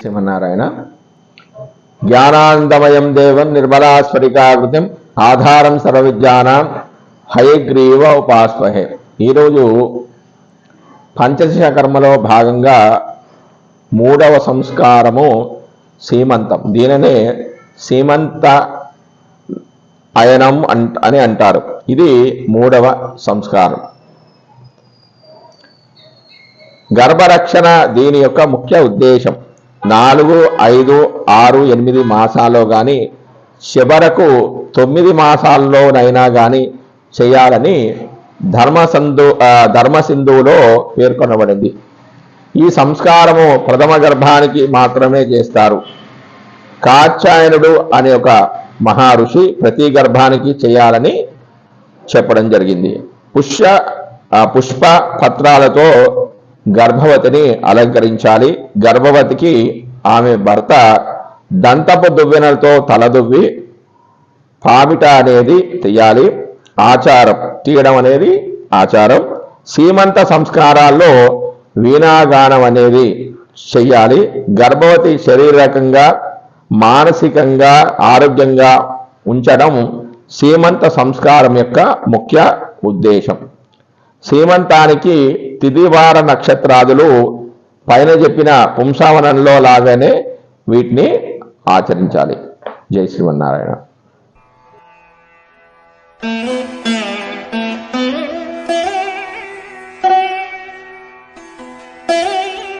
శ్రీమన్నారాయణ జ్ఞానానందమయం దేవం నిర్మలాస్ఫటికాకృతిం ఆధారం సర్వవిద్యానం హయగ్రీవ ఉపాస్మహే ఈరోజు పంచదశ కర్మలో భాగంగా మూడవ సంస్కారము సీమంతం. దీనినే సీమంత అయనం అంట అని అంటారు. ఇది మూడవ సంస్కారం. గర్భరక్షణ దీని యొక్క ముఖ్య ఉద్దేశం. నాలుగు ఐదు ఆరు ఎనిమిది మాసాల్లో కానీ చివరకు తొమ్మిది మాసాల్లోనైనా కానీ చేయాలని ధర్మసంధు ధర్మసింధువులో పేర్కొనబడింది. ఈ సంస్కారము ప్రథమ గర్భానికి మాత్రమే చేస్తారు. కాచాయనుడు అనే ఒక మహా ఋషి ప్రతి గర్భానికి చేయాలని చెప్పడం జరిగింది. పుష్ప పుష్ప పత్రాలతో గర్భవతిని అలంకరించాలి. గర్భవతికి ఆమె భర్త దంతపు దువ్వెనలతో తలదువ్వి పామిట అనేది తీయాలి ఆచారం తీయడం అనేది ఆచారం. సీమంత సంస్కారాల్లో వీణాగానం అనేది చెయ్యాలి. గర్భవతి శారీరకంగా మానసికంగా ఆరోగ్యంగా ఉంచడం సీమంత సంస్కారం యొక్క ముఖ్య ఉద్దేశం. సీమంతానికి తిదివార నక్షత్రాదులు పైన చెప్పిన పుంసావనంలో లాగానే వీటిని ఆచరించాలి. జై శ్రీమన్నారాయణ.